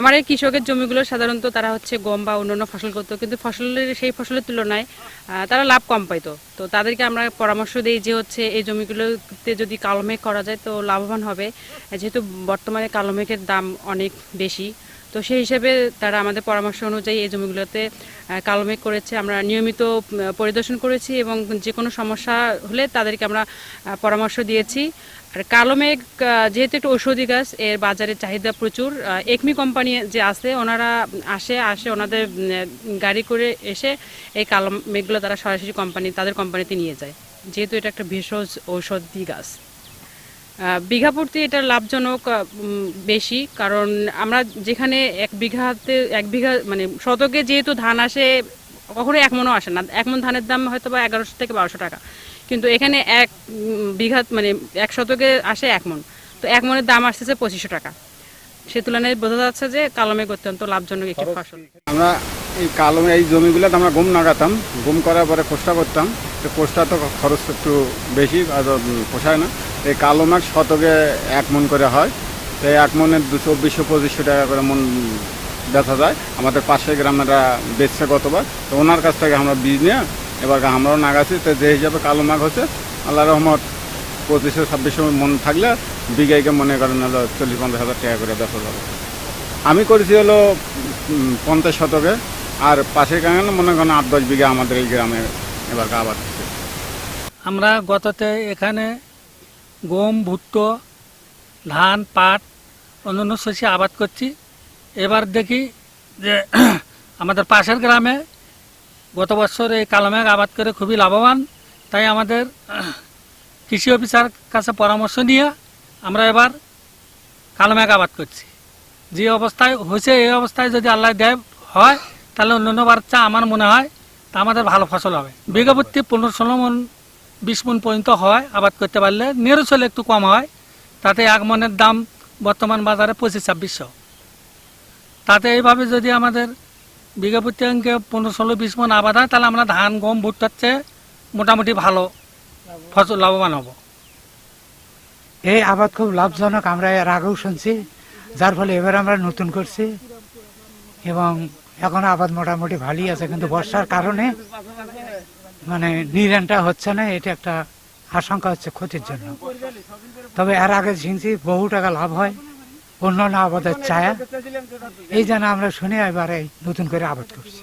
আমার এই কৃষকের জমিগুলো সাধারণত তারা হচ্ছে গম বা অন্যান্য ফসল করতো, কিন্তু ফসলের সেই ফসলের তুলনায় তারা লাভ কম পাইতো। তো তাদেরকে আমরা পরামর্শ দিই যে হচ্ছে এই জমিগুলোতে যদি কালো মেঘ করা যায় তো লাভবান হবে। যেহেতু বর্তমানে কালো মেঘের দাম অনেক বেশি তো সেই হিসেবে তারা আমাদের পরামর্শ অনুযায়ী এই জমিগুলোতে আহ, কালো মেঘ করেছে। আমরা নিয়মিত পরিদর্শন করেছি এবং যে কোনো সমস্যা হলে তাদেরকে আমরা পরামর্শ দিয়েছি। আর কালো মেঘ যেহেতু একটা ঔষধি গাছ এর বাজারে চাহিদা প্রচুর। একমি কোম্পানি যে আছে ওনারা আসে আসে ওনাদের গাড়ি করে এসে এই কালো মেঘগুলো তারা সরাসরি কোম্পানি তাদের কোম্পানিতে নিয়ে যায়। যেহেতু এটা একটা ভেষজ ঔষধি গাছ। আহ, বিঘা প্রতি এটা লাভজনক বেশি। কারণ আমরা যেখানে এক বিঘাতে এক বিঘা মানে শতকে যেহেতু ধান আসে কখনো এক মনও আসে না। এক মন ধানের দাম হয়তো বা এগারোশো থেকে বারোশো টাকা। কিন্তু এখানে এক উম, বিঘা মানে এক শতকে আসে এক মন। তো এক মনের দাম আসতেছে পঁচিশশো টাকা। সে তুলনায় বোঝা যাচ্ছে যে কালমে অত্যন্ত লাভজনক একটি ফসল। আমরা এই কালো এই জমিগুলোতে আমরা গম লাগাতাম গম করার পরে কোষ্টা করতাম। তো কোষ্টা তো খরচ একটু বেশি আর পোষায় না। এই কালো মাছ শতকে এক মন করে হয়। তো এক মনের দু চব্বিশশো পঁচিশশো টাকা করে মন বেচা যায়। আমাদের পাশে গ্রামেরা বেচছে গতবার। তো ওনার কাছ থেকে আমরা বীজ নিয়ে এবার আমরাও নাগাছি। তো যে হিসাবে কালো মাছ হচ্ছে, আল্লাহ রহমত পঁচিশশো, ছাব্বিশশো মন থাকলে বিঘাইকে মনে করেন হলো চল্লিশ, পঞ্চাশ হাজার টাকা করে বেচা যাবে। আমি করেছি হলো পঞ্চাশ শতকে। আর পাশের গ্রামে মনে করেন আট, দশ বিঘা আমাদের এই গ্রামে এবার হচ্ছে আমরা গততে এখানে গম, ভুট্টো, ধান, পাট, অন্যান্য শস্য আবাদ করছি। এবার দেখি যে আমাদের পাশের গ্রামে গত বছর এই কালোমেঘ আবাদ করে খুবই লাভবান। তাই আমাদের কৃষি অফিসার কাছে পরামর্শ নিয়ে আমরা এবার কালোমেঘ আবাদ করছি। যে অবস্থায় হয়েছে, এই অবস্থায় যদি আল্লাহ দেয় হয়, তাহলে অন্যান্য বার চা আমার মনে হয় তা আমাদের ভালো ফসল হবে। বিঘা প্রতি পনেরো ষোলো মন বিশ মন পর্যন্ত হয়, আবাদ করতে পারলে নেড়ু চলে একটু কম হয়। তাতে এক মনের দাম বর্তমান বাজারে পঁচিশ, ছাব্বিশশো। তাতে এইভাবে যদি আমাদের বিঘা প্রতি অঙ্কে পনেরো, ষোলো, বিশ মন আবাদ হয়, তাহলে আমরা ধান, গম, ভুট্টার চেয়ে মোটামুটি ভালো ফসল, লাভবান হব। এই আবাদ খুব লাভজনক, আমরা এর আগেও শুনছি। যার ফলে এবার আমরা নতুন করছি এবং এখন আবাদ মোটামুটি ভালোই আছে, কিন্তু বর্ষার কারণে মানে নিরানটা হচ্ছে না, এটা একটা আশঙ্কা হচ্ছে ক্ষতির জন্য। তবে এর আগে শুনছি বহু টাকা লাভ হয়, অন্যান্য আবাদের চায়া এই জন্য আমরা শুনে এবারে নতুন করে আবাদ করছি।